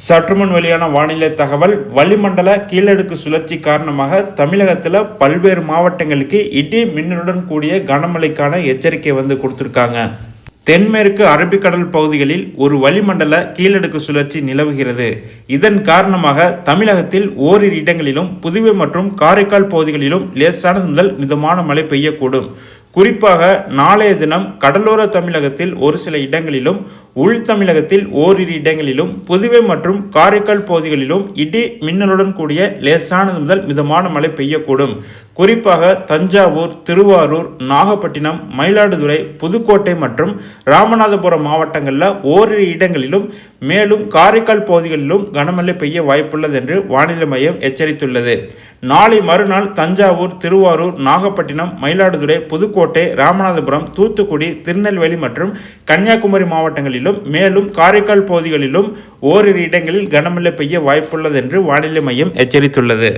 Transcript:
சற்றுமுன் வெளியான வானிலை தகவல் வளிமண்டல கீழடுக்கு சுழற்சி காரணமாக தமிழகத்தில் பல்வேறு மாவட்டங்களுக்கு இடி மின்னலுடன் கூடிய கனமழைக்கான எச்சரிக்கை வந்து கொடுத்துருக்காங்க. தென்மேற்கு அரபிக்கடல் பகுதிகளில் ஒரு வளிமண்டல கீழடுக்கு சுழற்சி நிலவுகிறது. இதன் காரணமாக தமிழகத்தில் ஓரிரு இடங்களிலும் புதுவை மற்றும் காரைக்கால் பகுதிகளிலும் லேசானது முதல் மிதமான மழை பெய்யக்கூடும். குறிப்பாக நாளைய தினம் கடலோர தமிழகத்தில் ஒரு சில இடங்களிலும் உள் தமிழகத்தில் ஓரிரு இடங்களிலும் புதுவை மற்றும் காரைக்கால் பகுதிகளிலும் இடி மின்னலுடன் கூடிய லேசானது முதல் மிதமான மழை பெய்யக்கூடும். குறிப்பாக தஞ்சாவூர் திருவாரூர் நாகப்பட்டினம் மயிலாடுதுறை புதுக்கோட்டை மற்றும் ராமநாதபுரம் மாவட்டங்களில் ஓரிரு இடங்களிலும் மேலும் காரைக்கால் பகுதிகளிலும் கனமழை பெய்ய வாய்ப்புள்ளது என்று வானிலை மையம் எச்சரித்துள்ளது. நாளை மறுநாள் தஞ்சாவூர் திருவாரூர் நாகப்பட்டினம் மயிலாடுதுறை புதுக்கோட்டை ராமநாதபுரம் தூத்துக்குடி திருநெல்வேலி மற்றும் கன்னியாகுமரி மாவட்டங்களிலும் மேலும் காரைக்கால் பகுதிகளிலும் ஓரிரு இடங்களில் கனமழை பெய்ய வாய்ப்புள்ளது என்று வானிலை மையம் எச்சரித்துள்ளது.